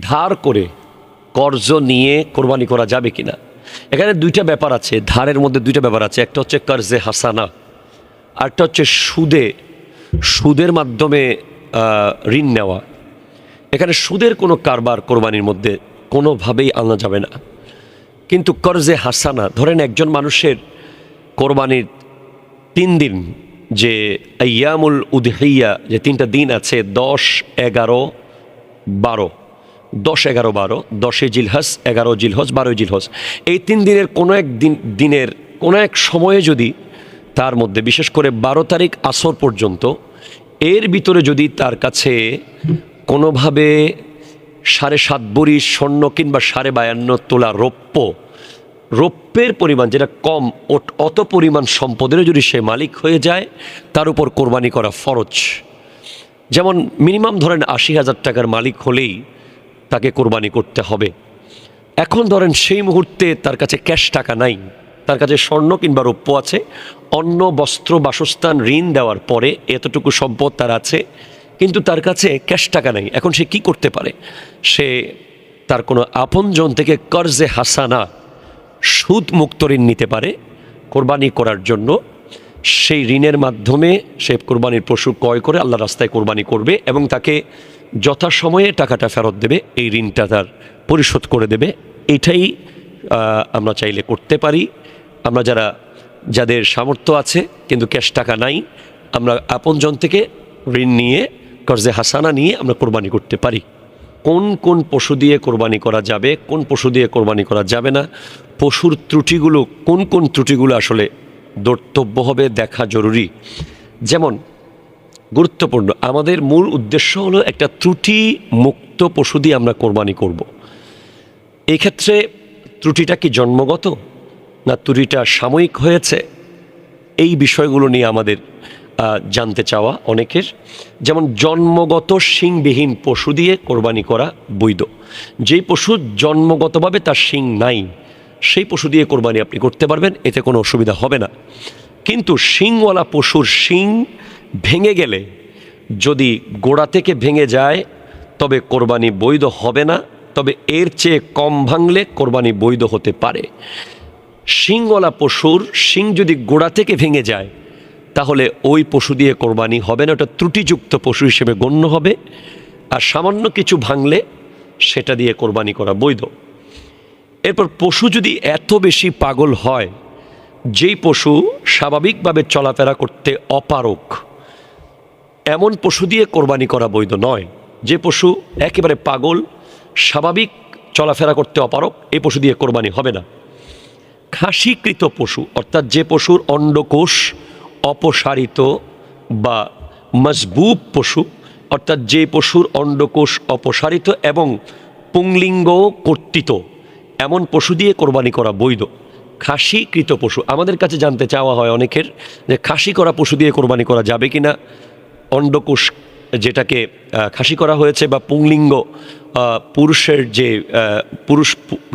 ধার করে কর্জ নিয়ে কোরবানি করা যাবে কিনা। এখানে দুইটা ব্যাপার আছে, ধারের মধ্যে দুইটা ব্যাপার আছে। একটা হচ্ছে কর্জে হাসানা, আরেকটা হচ্ছে সুদে, সুদের মাধ্যমে ঋণ নেওয়া। এখানে সুদের কোনো কারবার কোরবানির মধ্যে কোনোভাবেই আনা যাবে না। কিন্তু কর্জে হাসানা, ধরেন একজন মানুষের কোরবানির তিন দিন যে ইয়ামুল উদহিয়া, যে তিনটা দিন আছে, দশ, এগারো, বারো দশ এগারো বারো দশে জিলহজ, এগারো জিলহজ, বারোই জিলহজ। এই তিন দিনের কোনো এক দিন, দিনের কোনো এক সময়ে যদি তার মধ্যে, বিশেষ করে বারো তারিখ আসর পর্যন্ত, এর ভিতরে যদি তার কাছে কোনোভাবে সাড়ে সাত বড়ি স্বর্ণ কিংবা সাড়ে বায়ান্ন তোলা রৌপ্য, রৌপ্যের পরিমাণ যেটা কম অত পরিমাণ সম্পদেরও যদি সে মালিক হয়ে যায়, তার উপর কোরবানি করা ফরজ। যেমন মিনিমাম ধরেন আশি হাজার টাকার মালিক হলেই তাকে কোরবানি করতে হবে। এখন ধরেন সেই মুহূর্তে তার কাছে ক্যাশ টাকা নাই। তার কাছে স্বর্ণ কিংবা রৌপ্য আছে। অন্ন, বস্ত্র, বাসস্থান, ঋণ দেওয়ার পরে এতটুকু সম্পদ তার আছে। কিন্তু তার কাছে ক্যাশ টাকা নাই। এখন সে কি করতে পারে? সে তার কোনো আপনজন থেকে কর্জে হাসানা সুদ মুক্ত ঋণ নিতে পারে কোরবানি করার জন্য। সেই ঋণের মাধ্যমে সে কোরবানির পশু ক্রয় করে আল্লাহ রাস্তায় কোরবানি করবে এবং তাকে যথাসময়ে টাকাটা ফেরত দেবে, এই ঋণটা তার পরিশোধ করে দেবে। এটাই আমরা চাইলে করতে পারি। আমরা যারা, যাদের সামর্থ্য আছে, কিন্তু ক্যাশ টাকা নাই, আমরা আপনজন থেকে ঋণ নিয়ে, কর্জে হাসানা নিয়ে আমরা কোরবানি করতে পারি। কোন কোন পশু দিয়ে কোরবানি করা যাবে, কোন পশু দিয়ে কোরবানি করা যাবে না, পশুর ত্রুটিগুলো, কোন কোন ত্রুটিগুলো আসলে দর্তব্য হবে দেখা জরুরি। যেমন গুরুত্বপূর্ণ। আমাদের মূল উদ্দেশ্য হলো একটা ত্রুটি মুক্ত পশু দিয়ে আমরা কোরবানি করব। এই ক্ষেত্রে ত্রুটিটা কি জন্মগত না ত্রুটিটা সাময়িক হয়েছে? এই বিষয়গুলো নিয়ে আমাদের জানতে চাওয়া অনেকের। যেমন জন্মগত শিংবিহীন পশু দিয়ে কোরবানি করা বৈধ। যেই পশু জন্মগতভাবে তার শিং নাই, সেই পশু দিয়ে কোরবানি আপনি করতে পারবেন, এতে কোনো অসুবিধা হবে না। কিন্তু শিংওয়ালা পশুর শিং ভেঙে গেলে, যদি গোড়া থেকে ভেঙে যায়, তবে কোরবানি বৈধ হবে না, তবে এর চেয়ে কম ভাঙলে কোরবানি বৈধ হতে পারে। শিংওয়ালা পশুর শিং যদি গোড়া থেকে ভেঙে যায়, তাহলে ওই পশু দিয়ে কোরবানি হবে না, ওটা ত্রুটিযুক্ত পশু হিসেবে গণ্য হবে। আর সামান্য কিছু ভাঙলে সেটা দিয়ে কোরবানি করা বৈধ। এরপর পশু যদি এত বেশি পাগল হয়, যেই পশু স্বাভাবিকভাবে চলাফেরা করতে অপারক এমন পশু দিয়ে কোরবানি করা বৈধ নয়। যে পশু একেবারে পাগল, স্বাভাবিক চলাফেরা করতে অপারক এই পশু দিয়ে কোরবানি হবে না। খাসিকৃত পশু, অর্থাৎ যে পশুর অন্ডকোষ অপসারিত বা মজবুব পশু, অর্থাৎ যে পশুর অন্ডকোষ অপসারিত এবং পুংলিঙ্গ কর্তিত, এমন পশু দিয়ে কোরবানি করা বৈধ। খাসিকৃত পশু, আমাদের কাছে জানতে চাওয়া হয় অনেকের যে খাসি করা পশু দিয়ে কোরবানি করা যাবে কি না অন্ডকোষ যেটাকে খাসি করা হয়েছে বা পুংলিঙ্গ পুরুষের যে পুরুষ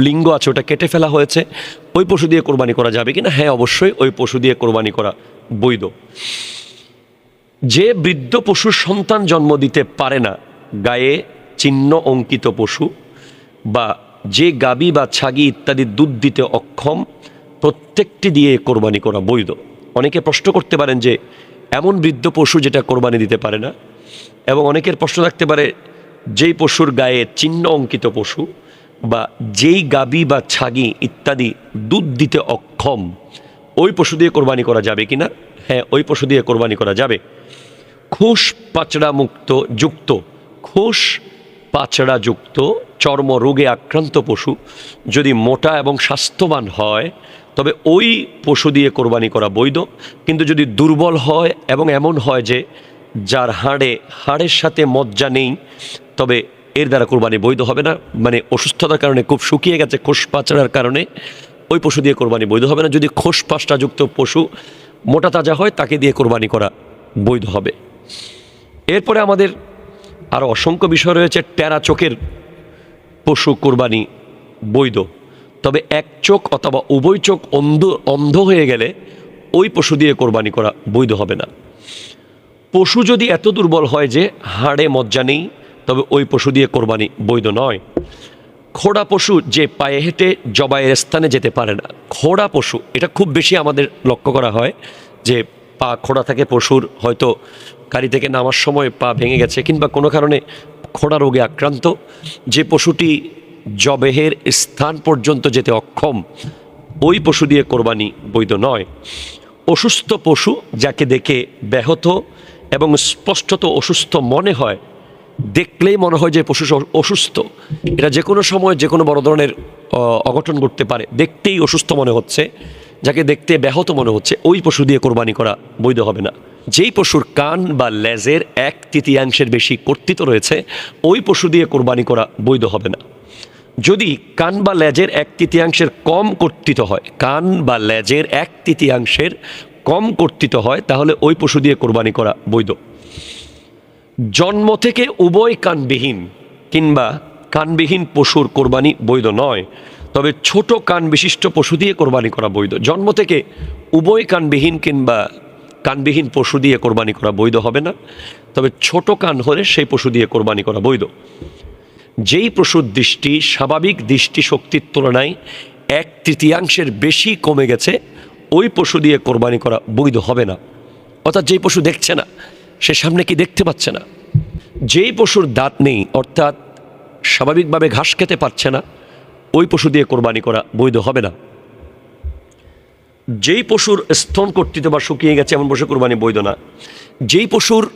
লিঙ্গ আছে ওটা কেটে ফেলা হয়েছে, ওই পশু দিয়ে কোরবানি করা যাবে কিনা? হ্যাঁ অবশ্যই ওই পশু দিয়ে কোরবানি করা বৈধ। যে বৃদ্ধ পশুর সন্তান জন্ম দিতে পারে না, গায়ে চিহ্ন অঙ্কিত পশু বা যে গাবি বা ছাগি ইত্যাদি দুধ দিতে অক্ষম, প্রত্যেকটি দিয়ে কোরবানি করা বৈধ। অনেকে প্রশ্ন করতে পারেন যে এমন বৃদ্ধ পশু যেটা কোরবানি দিতে পারে না। এবং অনেকের প্রশ্ন থাকতে পারে, যেই পশুর গায়ে চিহ্ন অঙ্কিত পশু বা যেই গাবি বা ছাগি ইত্যাদি দুধ দিতে অক্ষম, ওই পশু দিয়ে কোরবানি করা যাবে কিনা? হ্যাঁ ওই পশু দিয়ে কোরবানি করা যাবে। খোস পাচড়া মুক্ত যুক্ত খোস পাচড়া যুক্ত চর্ম রোগে আক্রান্ত পশু যদি মোটা এবং স্বাস্থ্যবান হয় তবে ওই পশু দিয়ে কোরবানি করা বৈধ। কিন্তু যদি দুর্বল হয় এবং এমন হয় যে যার হাড়ে, হাড়ের সাথে মজ্জা নেই, তবে এর দ্বারা কোরবানি বৈধ হবে না। মানে অসুস্থতার কারণে, খুব শুকিয়ে গেছে খোস পাচড়ার কারণে ওই পশু দিয়ে কোরবানি বৈধ হবে না। যদি খোস পাঁচটাযুক্ত পশু মোটা তাজা হয়, তাকে দিয়ে কোরবানি করা বৈধ হবে। এরপরে আমাদের আরও অসংখ্য বিষয় রয়েছে। টেরা চোখের পশু কোরবানি বৈধ। তবে এক চোখ অথবা উভয় চোখ অন্ধ অন্ধ হয়ে গেলে ওই পশু দিয়ে কোরবানি করা বৈধ হবে না। পশু যদি এত দুর্বল হয় যে হাড়ে মজ্জা নেই, তবে ওই পশু দিয়ে কোরবানি বৈধ নয়। খোড়া পশু যে পায়ে হেঁটে জবাইয়ের স্থানে যেতে পারে না। খোড়া পশু, এটা খুব বেশি আমাদের লক্ষ্য করা হয় যে পা খোড়া থাকে পশুর, হয়তো গাড়ি থেকে নামার সময় পা ভেঙে গেছে কিংবা কোনো কারণে খোড়া রোগে আক্রান্ত। যে পশুটি জবেহের স্থান পর্যন্ত যেতে অক্ষম। ওই পশু দিয়ে কোরবানি বৈধ নয়। অসুস্থ পশু যাকে দেখে ব্যাহত এবং স্পষ্টত অসুস্থ মনে হয়, দেখলেই মনে হয় যে পশু অসুস্থ। এটা যে কোনো সময় যে কোনো বড় ধরনের অঘটন ঘটতে পারে। দেখতেই অসুস্থ মনে হচ্ছে, যাকে দেখতে ব্যাহত মনে হচ্ছে, ওই পশু দিয়ে কোরবানি করা বৈধ হবে না। যেই পশুর কান বা লেজের এক তৃতীয়াংশের বেশি কর্তৃত্ব রয়েছে, ওই পশু দিয়ে কোরবানি করা বৈধ হবে না। যদি কান বা লেজের এক তৃতীয়াংশের কম কর্তৃত হয়, কান বা লেজের এক তৃতীয়াংশের কম কর্তৃত হয়, তাহলে ওই পশু দিয়ে কোরবানি করা বৈধ। জন্ম থেকে উভয় কানবিহীন কিংবা কানবিহীন পশুর কোরবানি বৈধ নয়, তবে ছোট কান বিশিষ্ট পশু দিয়ে কোরবানি করা বৈধ। জন্ম থেকে উভয় কানবিহীন কিংবা কানবিহীন পশু দিয়ে কোরবানি করা বৈধ হবে না, তবে ছোট কান হলে সেই পশু দিয়ে কোরবানি করা বৈধ। যেই পশুর দৃষ্টি, স্বাভাবিক দৃষ্টিশক্তির তুলনায় এক তৃতীয়াংশের বেশি কমে গেছে, ওই পশু দিয়ে কোরবানি করা বৈধ হবে না। অর্থাৎ যেই পশু দেখছে না, সে সামনে কি দেখতে পাচ্ছে না? যেই পশুর দাঁত নেই, অর্থাৎ স্বাভাবিকভাবে ঘাস খেতে পারছে না, ওই পশু দিয়ে কোরবানি করা বৈধ হবে না। যেই পশুর স্তন কর্তৃত বা শুকিয়ে গেছে, এমন পশু কোরবানি বৈধ না। যেই পশুর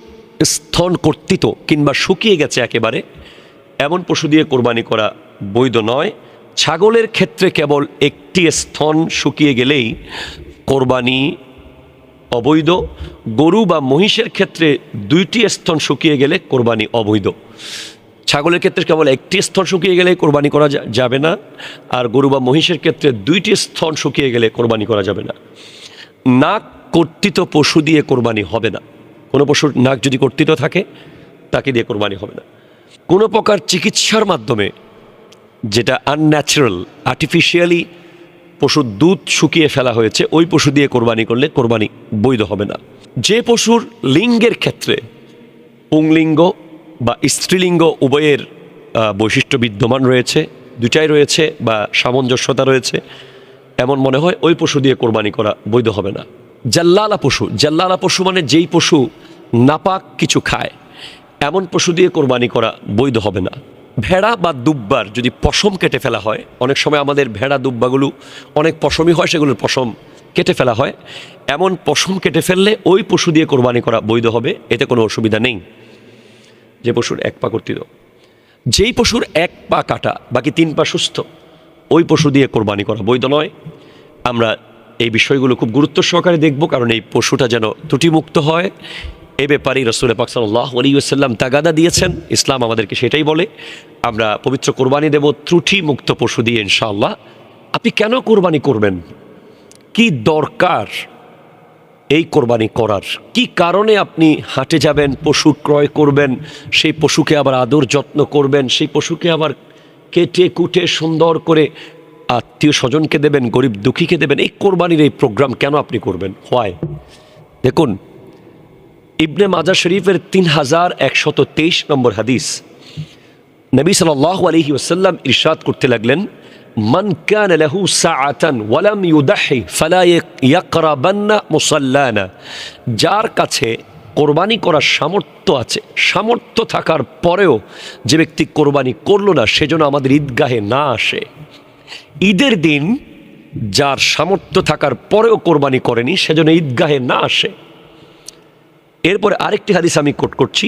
স্তন কর্তৃত কিংবা শুকিয়ে গেছে একেবারে এমন পশু দিয়ে কোরবানি করা বৈধ নয়। ছাগলের ক্ষেত্রে কেবল একটি স্তন শুকিয়ে গেলেই কোরবানি অবৈধ। গরু বা মহিষের ক্ষেত্রে দুইটি স্তন শুকিয়ে গেলে কোরবানি অবৈধ। ছাগলের ক্ষেত্রে কেবল একটি স্তন শুকিয়ে গেলে কোরবানি করা যাবে না। আর গরু বা মহিষের ক্ষেত্রে দুইটি স্তন শুকিয়ে গেলে কোরবানি করা যাবে না। নাক কর্তৃত পশু দিয়ে কোরবানি হবে না। কোনো পশুর নাক যদি কর্তৃত থাকে, তাকে দিয়ে কোরবানি হবে না। কোনো প্রকার চিকিৎসার মাধ্যমে যেটা আনন্যাচারাল আর্টিফিশিয়ালি পশুর দুধ শুকিয়ে ফেলা হয়েছে, ওই পশু দিয়ে কোরবানি করলে কোরবানি বৈধ হবে না। যে পশুর লিঙ্গের ক্ষেত্রে পুংলিঙ্গ বা স্ত্রীলিঙ্গ উভয়ের বৈশিষ্ট্য বিদ্যমান রয়েছে দুটাই রয়েছে বা সামঞ্জস্যতা রয়েছে, এমন মনে হয় ওই পশু দিয়ে কোরবানি করা বৈধ হবে না। জাল্লালা পশু জাল্লালা পশু মানে যেই পশু নাপাক কিছু খায় এমন পশু দিয়ে কোরবানি করা বৈধ হবে না। ভেড়া বা দুব্বার যদি পশম কেটে ফেলা হয়, অনেক সময় আমাদের ভেড়া দুব্বাগুলো অনেক পশমই হয়, সেগুলোর পশম কেটে ফেলা হয়। এমন পশম কেটে ফেললে ওই পশু দিয়ে কোরবানি করা বৈধ হবে, এতে কোনো অসুবিধা নেই। যে পশুর এক পা কর্তৃত। যেই পশুর এক পা কাটা, বাকি তিন পা সুস্থ, ওই পশু দিয়ে কোরবানি করা বৈধ নয়। আমরা এই বিষয়গুলো খুব গুরুত্ব সহকারে দেখব, কারণ এই পশুটা যেন ত্রুটিমুক্ত হয় এ ব্যাপারে রসুল পাক সাল্লাহ আলিউসাল্লাম তাগাদা দিয়েছেন। ইসলাম আমাদেরকে সেটাই বলে, আমরা পবিত্র কোরবানি দেব ত্রুটিমুক্ত পশু দিয়ে ইনশাআল্লাহ। আপনি কেন কোরবানি করবেন? কি দরকার এই কোরবানি করার? কি কারণে আপনি হাটে যাবেন, পশু ক্রয় করবেন, সেই পশুকে আবার আদর যত্ন করবেন, সেই পশুকে আবার কেটে কুটে সুন্দর করে আত্মীয় স্বজনকে দেবেন, গরিব দুঃখীকে দেবেন, এই কোরবানির এই প্রোগ্রাম কেন আপনি করবেন? হয় দেখুন ইবনে মাজা শরীফের তিন হাজার একশত তেইশ নম্বর হাদিস। নবী সাল্লাহ আলহি ওসাল্লাম ইরশাদ করতে লাগলেন, মান কান লাহু সাআতান ওয়ালাম ইউদাহি ফালা ইয়াকরাবান্না মুসাল্লানা। যার কাছে কোরবানি করার সামর্থ্য আছে, সামর্থ্য থাকার পরেও যে ব্যক্তি কোরবানি করল না সেজন্য আমাদের ঈদগাহে না আসে। ঈদের দিন যার সামর্থ্য থাকার পরেও কোরবানি করেনি সেজন্য ঈদগাহে না আসে। এরপরে আরেকটি হাদিস আমি কোট করছি।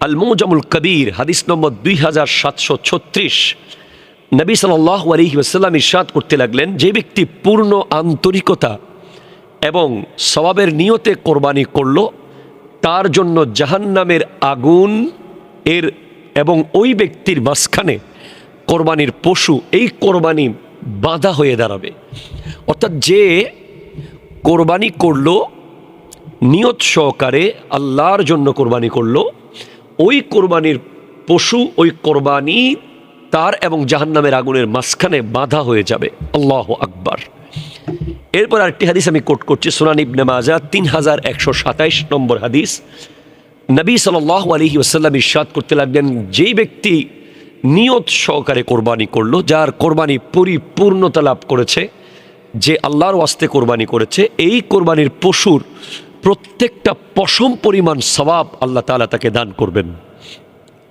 আল মৌজামুল কবির, হাদিস নম্বর দুই হাজার সাতশো ছত্রিশ। নবী সাল্লাহ আলহি ওসাল্লাম ইরশাদ করতে লাগলেন, যে ব্যক্তি পূর্ণ আন্তরিকতা এবং সবাবের নিয়তে কোরবানি করল, তার জন্য জাহান্নামের আগুন এর এবং ওই ব্যক্তির মাঝখানে কোরবানির পশু, এই কোরবানি বাধা হয়ে দাঁড়াবে। অর্থাৎ যে কোরবানি করল নিয়ত সহকারে আল্লাহর জন্য কোরবানি করল। ওই কোরবানির পশু, ওই কোরবানি তার এবং জাহান্নামের আগুনের মাঝখানে বাধা হয়ে যাবে। আল্লাহ আকবার। এরপর আরেকটি হাদিস আমি কোট করছি, সোনান ইবনে মাজা তিন হাজার একশো সাতাইশ নম্বর হাদিস। নবী সাল্লাহ আলহি ওসাল্লাম ইরশাদ করতে লাগলেন, যেই ব্যক্তি নিয়ত সহকারে কোরবানি করল, যার কোরবানি পরিপূর্ণতা লাভ করেছে, যে আল্লাহর ওয়াস্তে কোরবানি করেছে, এই কোরবানির পশুর প্রত্যেকটা পশম পরিমাণ সবাব আল্লাহ তাআলা তাকে দান করবেন।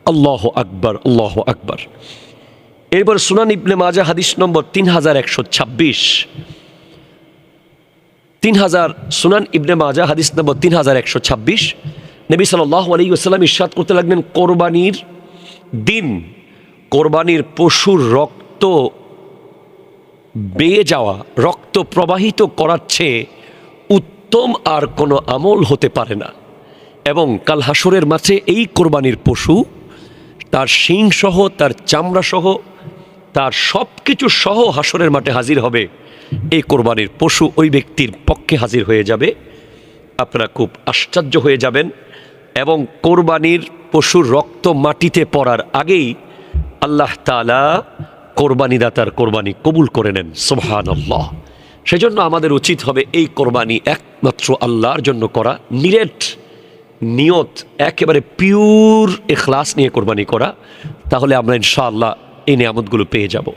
আল্লাহ আকবার আল্লাহ আকবার। এরপর সুনান ইবনে মাজা হাদিস নম্বর তিন হাজার একশো ছাব্বিশ। তিন হাজার, সুনান ইবনে মাজা হাদিস নম্বর তিন হাজার একশো ছাব্বিশ। নবী সাল্লাহ আলী আসসালাম ইস্বাদ করতে লাগলেন, কোরবানির দিন, কোরবানির পশুর রক্ত বেয়ে যাওয়া, রক্ত প্রবাহিত করার চেয়ে উত্তম আর কোনো আমল হতে পারে না। এবং কাল হাসরের মাঠে এই কোরবানির পশু, তার শিং সহ, তার চামড়া সহ, তার সব কিছু সহ হাসরের মাঠে হাজির হবে। এই কোরবানির পশু ওই ব্যক্তির পক্ষে হাজির হয়ে যাবে। আপনারা খুব আশ্চর্য হয়ে যাবেন। এবং কোরবানির পশুর রক্ত মাটিতে পড়ার আগেই আল্লাহ তালা কোরবানিদাতার কোরবানি কবুল করে নেন। সোহান আল্লাহ সেজন্য আমাদের উচিত হবে এই কোরবানি একমাত্র আল্লাহর জন্য করা। নিরেট নিয়ত, একেবারে পিওর এখলাস নিয়ে কোরবানি করা। তাহলে আমরা ইনশাআল্লাহ এই নিয়ামতগুলো পেয়ে যাব।